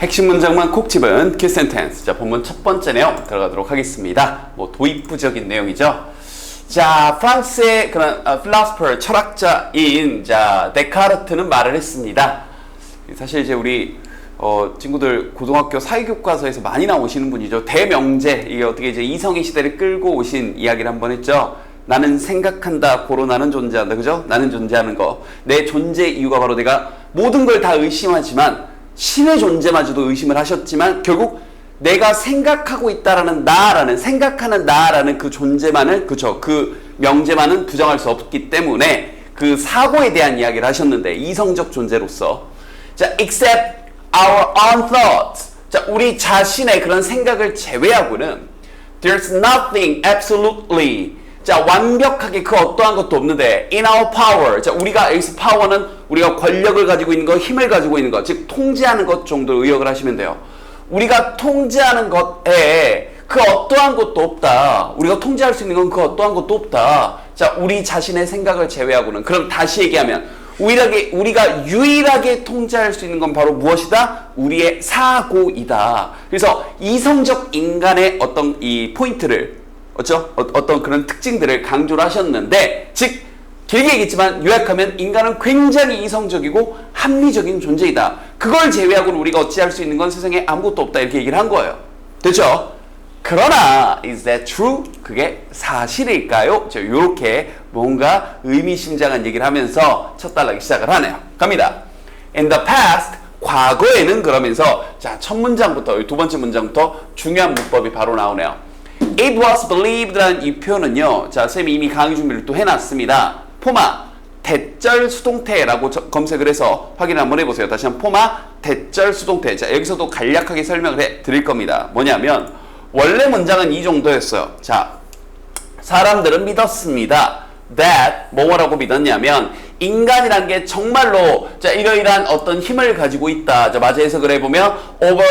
핵심 문장만 콕 집은 키 센텐스. 자, 본문 첫 번째 내용 들어가도록 하겠습니다. 뭐 도입부적인 내용이죠. 자, 프랑스의 그런 어, 필라스퍼 철학자인 자 데카르트는 말을 했습니다. 사실 이제 우리 어, 친구들 고등학교 사회교과서에서 많이 나오시는 분이죠. 대명제 이게 어떻게 이제 이성의 시대를 끌고 오신 이야기를 한번 했죠. 나는 생각한다, 고로 나는 존재한다, 그죠? 나는 존재하는 거. 내 존재 이유가 바로 내가 모든 걸 다 의심하지만 신의 존재마저도 의심을 하셨지만 결국 내가 생각하고 있다라는 나라는 생각하는 나라는 그 존재만을 그죠? 그 명제만은 부정할 수 없기 때문에 그 사고에 대한 이야기를 하셨는데 이성적 존재로서 자, except our own thoughts. 자, 우리 자신의 그런 생각을 제외하고는 there's nothing absolutely 자, 완벽하게 그 어떠한 것도 없는데 in our power. 자, 우리가 여기서 파워는 우리가 권력을 가지고 있는 것, 힘을 가지고 있는 것, 즉 통제하는 것 정도 의역을 하시면 돼요. 우리가 통제하는 것에 그 어떠한 것도 없다. 우리가 통제할 수 있는 건 그 어떠한 것도 없다. 자, 우리 자신의 생각을 제외하고는 그럼 다시 얘기하면 우리에게 우리가 유일하게 통제할 수 있는 건 바로 무엇이다? 우리의 사고이다. 그래서 이성적 인간의 어떤 이 포인트를 어죠? 어, 어떤 그런 특징들을 강조를 하셨는데 즉 길게 얘기했지만 요약하면 인간은 굉장히 이성적이고 합리적인 존재이다. 그걸 제외하고는 우리가 어찌할 수 있는 건 세상에 아무것도 없다 이렇게 얘기를 한 거예요. 됐죠? 그러나 is that true? 그게 사실일까요? 저 이렇게 뭔가 의미심장한 얘기를 하면서 첫 단락이 시작을 하네요. 갑니다. In the past 과거에는 그러면서 자 첫 문장부터 두 번째 문장부터 중요한 문법이 바로 나오네요. It was believed라는 이 표현은요. 자 쌤이 이미 강의 준비를 또 해놨습니다. 포마 대절 수동태라고 저- 검색을 해서 확인 한번 해보세요. 다시 한번 포마 대절 수동태. 자 여기서도 간략하게 설명을 해 드릴 겁니다. 뭐냐면 원래 문장은 이 정도였어요. 자 사람들은 믿었습니다. That 뭐라고 믿었냐면 인간이란 게 정말로 자 이러이러한 어떤 힘을 가지고 있다. 자 마저 해석을 해보면 over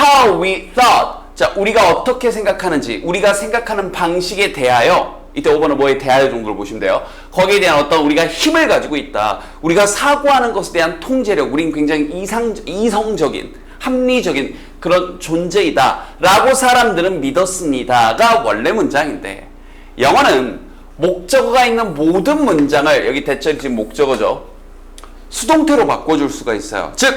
how we thought. 자 우리가 어떻게 생각하는지 우리가 생각하는 방식에 대하여 이때 오버는 뭐에 대하여 정도로 보시면 돼요. 거기에 대한 어떤 우리가 힘을 가지고 있다. 우리가 사고하는 것에 대한 통제력. 우린 굉장히 이상 이성적인 합리적인 그런 존재이다. 라고 사람들은 믿었습니다가 원래 문장인데 영어는 목적어가 있는 모든 문장을 여기 대절이 지금 목적어죠. 수동태로 바꿔줄 수가 있어요. 즉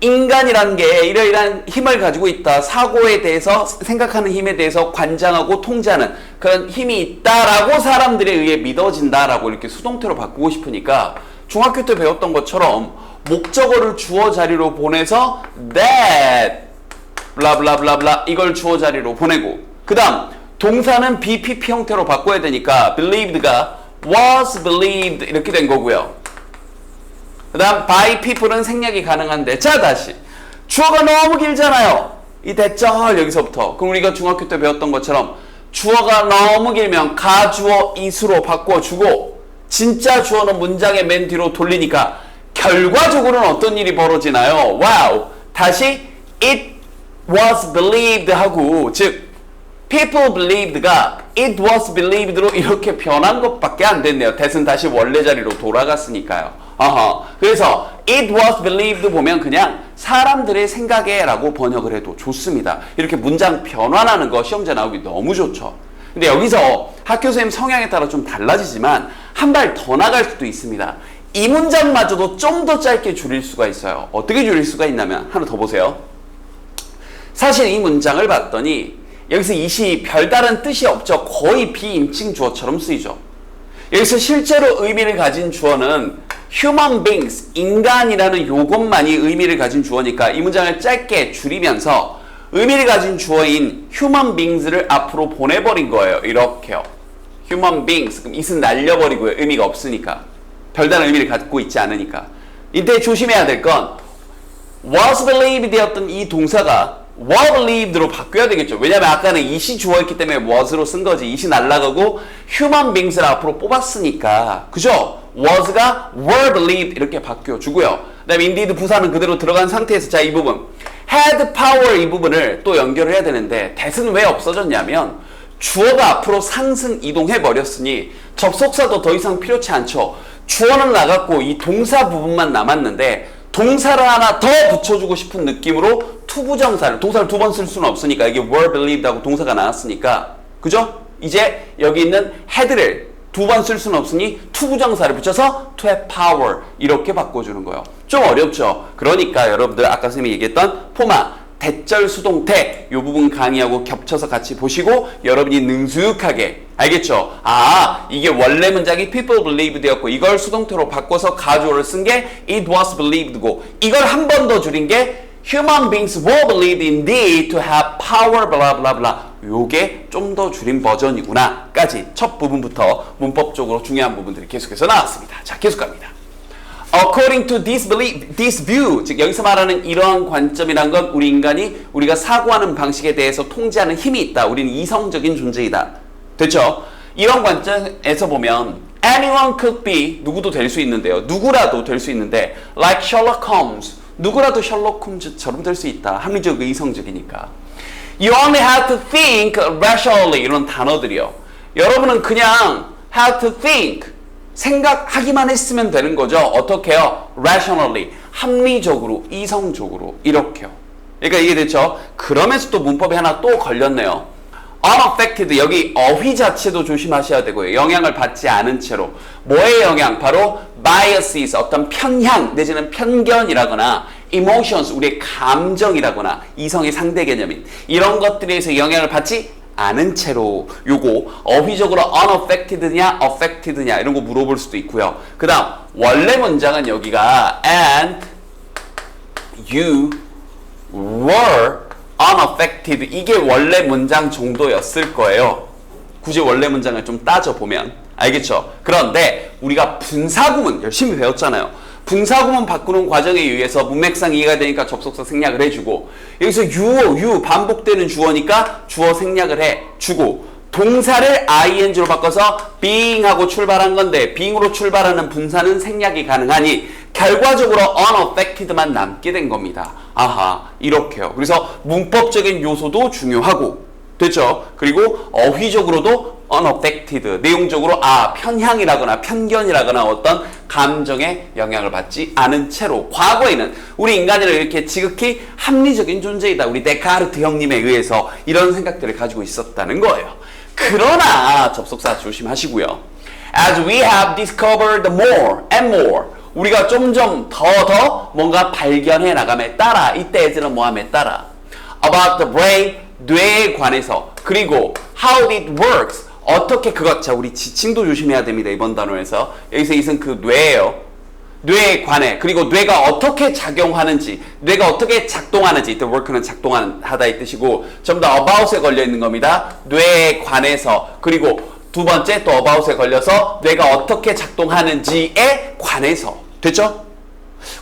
인간이란 게 이러이러한 힘을 가지고 있다. 사고에 대해서 생각하는 힘에 대해서 관장하고 통제하는 그런 힘이 있다라고 사람들에 의해 믿어진다라고 이렇게 수동태로 바꾸고 싶으니까 중학교 때 배웠던 것처럼 목적어를 주어 자리로 보내서 that 블라블라블라블라 이걸 주어 자리로 보내고 그 다음 동사는 BPP 형태로 바꿔야 되니까 believed가 was believed 이렇게 된 거고요. 그 다음 by people은 생략이 가능한데 자 다시 주어가 너무 길잖아요. 이 대절 여기서부터 그럼 우리가 중학교 때 배웠던 것처럼 주어가 너무 길면 가주어 이수로 바꿔주고 진짜 주어는 문장의 맨 뒤로 돌리니까 결과적으로는 어떤 일이 벌어지나요? 와우 다시 it was believed 하고 즉 people believed가 it was believed로 이렇게 변한 것밖에 안 됐네요. 대신 다시 원래 자리로 돌아갔으니까요. 어허. 그래서 it was believed 보면 그냥 사람들의 생각에 라고 번역을 해도 좋습니다. 이렇게 문장 변환하는 거 시험자 나오기 너무 좋죠. 근데 여기서 학교 선생님 성향에 따라 좀 달라지지만 한 발 더 나갈 수도 있습니다. 이 문장마저도 좀 더 짧게 줄일 수가 있어요. 어떻게 줄일 수가 있냐면 하나 더 보세요. 사실 이 문장을 봤더니 여기서 이시 별다른 뜻이 없죠. 거의 비임칭 주어처럼 쓰이죠. 여기서 실제로 의미를 가진 주어는 human beings, 인간이라는 요것만이 의미를 가진 주어니까 이 문장을 짧게 줄이면서 의미를 가진 주어인 human beings를 앞으로 보내버린 거예요. 이렇게요. human beings, 그럼 it은 날려버리고요. 의미가 없으니까. 별다른 의미를 갖고 있지 않으니까. 이때 조심해야 될 건 was believed 되었던 이 동사가 were believed로 바뀌어야 되겠죠. 왜냐면 아까는 it이 주어있기 때문에 was로 쓴 거지. it이 날라가고 human beings를 앞으로 뽑았으니까. 그죠? Was가 were believed 이렇게 바뀌어 주고요. 그 다음에 indeed 부사는 그대로 들어간 상태에서 자 이 부분 had power 이 부분을 또 연결을 해야 되는데 that은 왜 없어졌냐면 주어가 앞으로 상승 이동해 버렸으니 접속사도 더 이상 필요치 않죠. 주어는 나갔고 이 동사 부분만 남았는데 동사를 하나 더 붙여주고 싶은 느낌으로 투부정사를 동사를 두 번 쓸 수는 없으니까 이게 were believed하고 동사가 나왔으니까 그죠? 이제 여기 있는 had를 두 번 쓸 수는 없으니 투부정사를 붙여서 to have power 이렇게 바꿔주는 거예요. 좀 어렵죠? 그러니까 여러분들 아까 선생님이 얘기했던 포마 대절 수동태 이 부분 강의하고 겹쳐서 같이 보시고 여러분이 능숙하게 알겠죠? 아 이게 원래 문장이 people believe 되었고 이걸 수동태로 바꿔서 가주어를 쓴 게 it was believed고 이걸 한 번 더 줄인 게 human beings were believed indeed to have power blah blah blah 요게 좀 더 줄인 버전이구나 까지 첫 부분부터 문법적으로 중요한 부분들이 계속해서 나왔습니다 자 계속 갑니다 According to this belief, this view, 즉 여기서 말하는 이러한 관점이란 건 우리 인간이 우리가 사고하는 방식에 대해서 통제하는 힘이 있다. 우리는 이성적인 존재이다. 됐죠? 이런 관점에서 보면 anyone could be 누구도 될 수 있는데요. 누구라도 될 수 있는데 like Sherlock Holmes 누구라도 셜록 홈즈처럼 될 수 있다. 합리적 이성적이니까. You only have to think rationally 이런 단어들이요. 여러분은 그냥 have to think 생각하기만 했으면 되는 거죠. 어떻게요? rationally 합리적으로 이성적으로 이렇게요. 그러니까 이게 됐죠? 그러면서 또 문법이 하나 또 걸렸네요. Unaffected 여기 어휘 자체도 조심하셔야 되고요. 영향을 받지 않은 채로 뭐의 영향? 바로 biases 어떤 편향 내지는 편견이라거나 emotions 우리의 감정이라거나 이성의 상대 개념인 이런 것들에 의해서 영향을 받지 않은 채로 요거 어휘적으로 unaffected냐 affected냐 이런 거 물어볼 수도 있고요. 그 다음 원래 문장은 여기가 and you were unaffected 이게 원래 문장 정도였을 거예요. 굳이 원래 문장을 좀 따져보면 알겠죠? 그런데 우리가 분사구문 열심히 배웠잖아요. 분사구문 바꾸는 과정에 의해서 문맥상 이해가 되니까 접속사 생략을 해주고 여기서 유어, 유 반복되는 주어니까 주어 생략을 해주고 동사를 ing로 바꿔서 being하고 출발한 건데 being으로 출발하는 분사는 생략이 가능하니 결과적으로 unaffected만 남게 된 겁니다. 아하 이렇게요. 그래서 문법적인 요소도 중요하고 됐죠? 그리고 어휘적으로도 unaffected 내용적으로 아 편향이라거나 편견이라거나 어떤 감정에 영향을 받지 않은 채로 과거에는 우리 인간이라 이렇게 지극히 합리적인 존재이다 우리 데카르트 형님에 의해서 이런 생각들을 가지고 있었다는 거예요 그러나 접속사 조심하시고요 as we have discovered more and more 우리가 점점 더더 뭔가 발견해 나감에 따라. 이때에는 뭐함에 따라. About the brain 뇌에 관해서. 그리고 how it works. 어떻게 그것 자 우리 지칭도 조심해야 됩니다 이번 단어에서. 여기서 이은 그 뇌예요. 뇌에 관해. 그리고 뇌가 어떻게 작용하는지 뇌가 어떻게 작동하는지. The work는 작동하다 이 뜻이고 좀더 about에 걸려 있는 겁니다. 뇌에 관해서. 그리고 두 번째 또 about에 걸려서 뇌가 어떻게 작동하는지에 관해서 됐죠?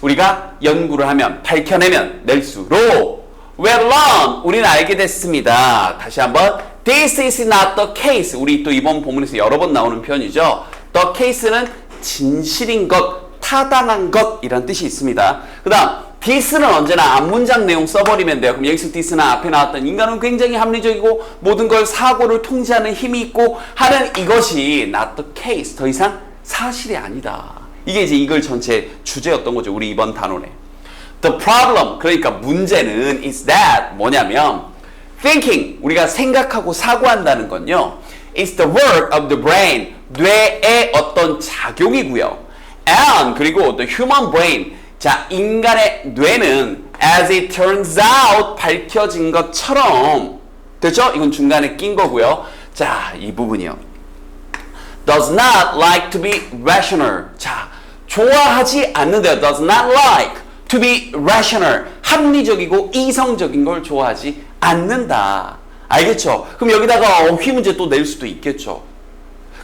우리가 연구를 하면 밝혀내면 낼수록 well learn 우리는 알게 됐습니다. 다시 한번 this is not the case 우리 또 이번 본문에서 여러 번 나오는 표현이죠. the case는 진실인 것, 타당한 것이란 뜻이 있습니다. 그 다음 this는 언제나 앞문장 내용 써버리면 돼요. 그럼 여기서 this는 앞에 나왔던 인간은 굉장히 합리적이고 모든 걸 사고를 통제하는 힘이 있고 하는 이것이 not the case 더 이상 사실이 아니다. 이게 이제 이걸 전체 주제였던 거죠. 우리 이번 단원에. The problem 그러니까 문제는 is that 뭐냐면 thinking 우리가 생각하고 사고한다는 건요. is the work of the brain 뇌의 어떤 작용이고요. and 그리고 the human brain 자 인간의 뇌는 as it turns out 밝혀진 것처럼 됐죠? 이건 중간에 낀 거고요. 자 이 부분이요. does not like to be rational. 자, 좋아하지 않는데요. does not like to be rational. 합리적이고 이성적인 걸 좋아하지 않는다. 알겠죠? 그럼 여기다가 어휘 문제 또 낼 수도 있겠죠.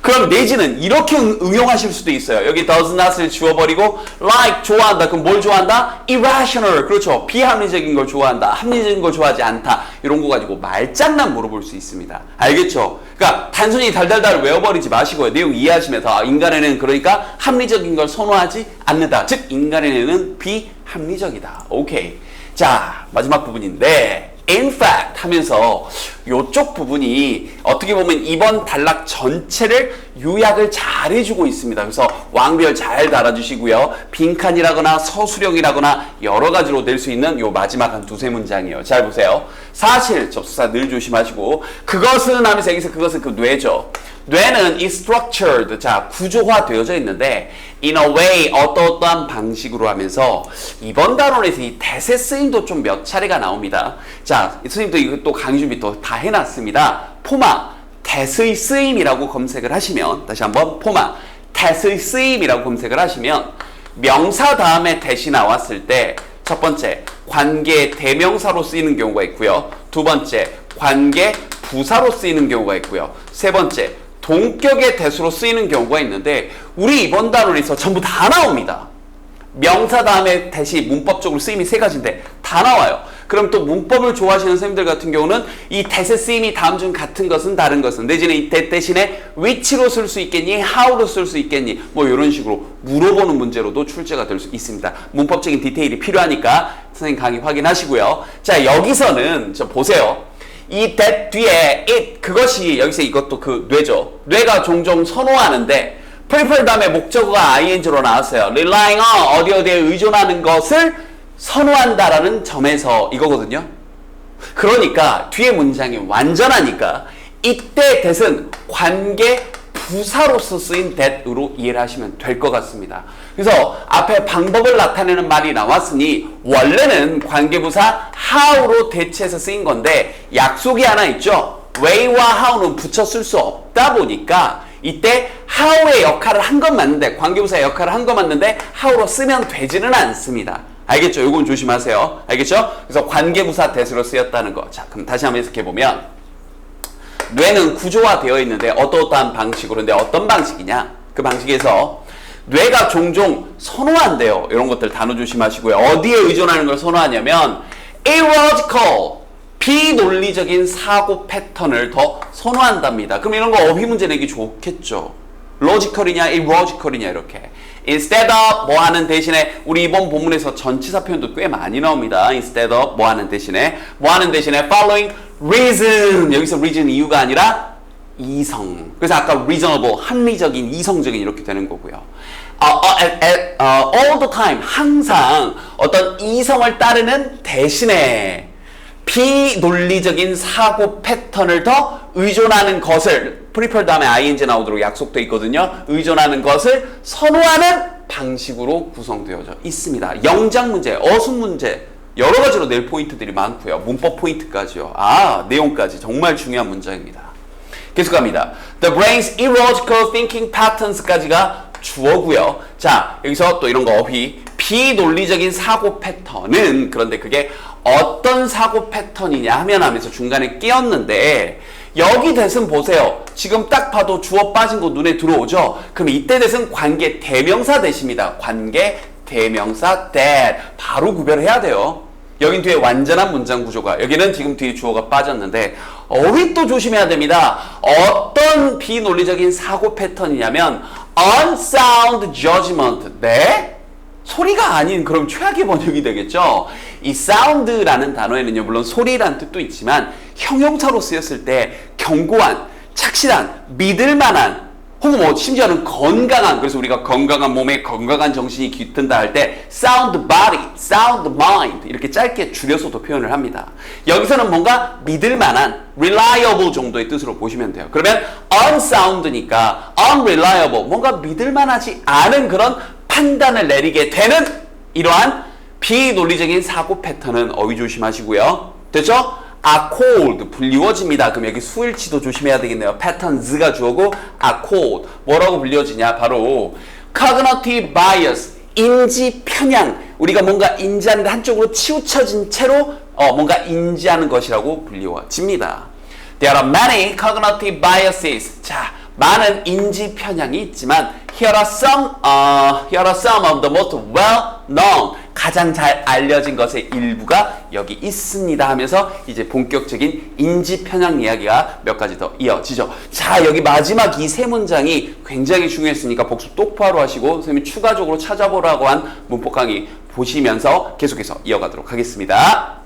그럼 내지는 이렇게 응- 응용하실 수도 있어요. 여기 does not을 지워버리고 like 좋아한다. 그럼 뭘 좋아한다? irrational. 그렇죠. 비합리적인 걸 좋아한다. 합리적인 걸 좋아하지 않다. 이런 거 가지고 말장난 물어볼 수 있습니다. 알겠죠? 그러니까 단순히 달달달 외워버리지 마시고요. 내용 이해하시면서 아, 인간에는 그러니까 합리적인 걸 선호하지 않는다. 즉 인간에는 비합리적이다. 오케이. 자 마지막 부분인데 in fact 하면서 요쪽 부분이 어떻게 보면 이번 단락 전체를 요약을 잘 해주고 있습니다. 그래서 왕별 잘 달아주시고요. 빈칸이라거나 서술형이라거나 여러 가지로 낼 수 있는 요 마지막 한 두세 문장이에요. 잘 보세요. 사실 접수사 늘 조심하시고 그것은 하면서 여기서 그것은 그 뇌죠. 뇌는 이 structured 자 구조화 되어져 있는데 in a way 어떠어떠한 방식으로 하면서 이번 단원에서 이 대세 쓰임도 좀 몇 차례가 나옵니다. 자, 이 선생님도 이거 또 강의 준비 또 다 해놨습니다. 포마 대의 쓰임이라고 검색을 하시면 다시 한번 포마 대의 쓰임이라고 검색을 하시면 명사 다음에 대시 나왔을 때 첫 번째 관계 대명사로 쓰이는 경우가 있고요. 두 번째 관계 부사로 쓰이는 경우가 있고요. 세 번째 동격의 대수로 쓰이는 경우가 있는데 우리 이번 단원에서 전부 다 나옵니다. 명사 다음에 대시 문법적으로 쓰임이 세 가지인데 다 나와요. 그럼 또 문법을 좋아하시는 선생님들 같은 경우는 이 대세 쓰임이 다음 중 같은 것은 다른 것은 내지는 이 대 대신에 which로 쓸 수 있겠니? how로 쓸 수 있겠니? 뭐 이런 식으로 물어보는 문제로도 출제가 될 수 있습니다. 문법적인 디테일이 필요하니까 선생님 강의 확인하시고요. 자 여기서는 저 보세요. 이 that 뒤에 it 그것이 여기서 이것도 그 뇌죠. 뇌가 종종 선호하는데 prefer 다음에 목적어가 ing로 나왔어요. relying on 어디 어디에 의존하는 것을 선호한다라는 점에서 이거거든요. 그러니까 뒤에 문장이 완전하니까 이때 that은 관계 부사로서 쓰인 that으로 이해를 하시면 될 것 같습니다. 그래서 앞에 방법을 나타내는 말이 나왔으니 원래는 관계부사 how로 대체해서 쓰인 건데 약속이 하나 있죠. way와 how는 붙여 쓸 수 없다 보니까 이때 how의 역할을 한 건 맞는데 관계부사의 역할을 한 건 맞는데 how로 쓰면 되지는 않습니다. 알겠죠? 이건 조심하세요. 알겠죠? 그래서 관계부사 대수로 쓰였다는 거. 자, 그럼 다시 한번 해석해 보면 뇌는 구조화 되어 있는데 어떠어떠한 방식으로 근데 어떤 방식이냐? 그 방식에서 뇌가 종종 선호한대요. 이런 것들 단어 조심하시고요. 어디에 의존하는 걸 선호하냐면 illogical 비논리적인 사고 패턴을 더 선호한답니다. 그럼 이런 거 어휘 문제 내기 좋겠죠. logical이냐 illogical이냐 이렇게. Instead of 뭐 하는 대신에 우리 이번 본문에서 전치사 표현도 꽤 많이 나옵니다. instead of 뭐 하는 대신에 뭐 하는 대신에 following reason 여기서 reason 이유가 아니라 이성. 그래서 아까 reasonable 합리적인 이성적인 이렇게 되는 거고요. 어, 어, 에, 에, 어, all the time 항상 어떤 이성을 따르는 대신에 비논리적인 사고 패턴을 더 의존하는 것을 prefer 다음에 ing 나오도록 약속돼 있거든요. 의존하는 것을 선호하는 방식으로 구성되어져 있습니다. 영장 문제, 어순 문제 여러 가지로 낼 포인트들이 많고요. 문법 포인트까지요. 아, 내용까지 정말 중요한 문장입니다. 계속 갑니다. The brain's illogical thinking patterns까지가 주어고요. 자, 여기서 또 이런 거 어휘 비논리적인 사고 패턴은 그런데 그게 어떤 사고 패턴이냐 하면 하면서 중간에 끼었는데 여기 대신 보세요. 지금 딱 봐도 주어 빠진 거 눈에 들어오죠? 그럼 이때 대신 관계 대명사 대십니다. 관계 대명사 that 바로 구별해야 돼요. 여긴 뒤에 완전한 문장 구조가 여기는 지금 뒤에 주어가 빠졌는데 어휘 또 조심해야 됩니다. 어떤 비논리적인 사고 패턴이냐면 unsound judgment. 네? 소리가 아닌 그럼 최악의 번역이 되겠죠. 이 sound라는 단어에는요 물론 소리라는 뜻도 있지만 형용사로 쓰였을 때 견고한, 착실한, 믿을만한 혹은 뭐 심지어는 건강한 그래서 우리가 건강한 몸에 건강한 정신이 깃든다 할 때 sound body, sound 이렇게 짧게 줄여서도 표현을 합니다. 여기서는 뭔가 믿을 만한 reliable 정도의 뜻으로 보시면 돼요. 그러면 unsound니까 unreliable 뭔가 믿을 만하지 않은 그런 판단을 내리게 되는 이러한 비논리적인 사고 패턴은 어휘 조심하시고요. 됐죠? are cold 불리워집니다. 그럼 여기 수일치도 조심해야 되겠네요. patterns가 주어고 are cold 뭐라고 불리워지냐? 바로 cognitive bias 인지 편향 우리가 뭔가 인지하는데 한쪽으로 치우쳐진 채로 어, 뭔가 인지하는 것이라고 불리워집니다. There are many cognitive biases. 자, 많은 인지 편향이 있지만 here are some, uh, here are some of the most well known 가장 잘 알려진 것의 일부가 여기 있습니다 하면서 이제 본격적인 인지 편향 이야기가 몇 가지 더 이어지죠. 자, 여기 마지막 이 세 문장이 굉장히 중요했으니까 복습 똑바로 하시고 선생님이 추가적으로 찾아보라고 한 문법 강의 보시면서 계속해서 이어가도록 하겠습니다.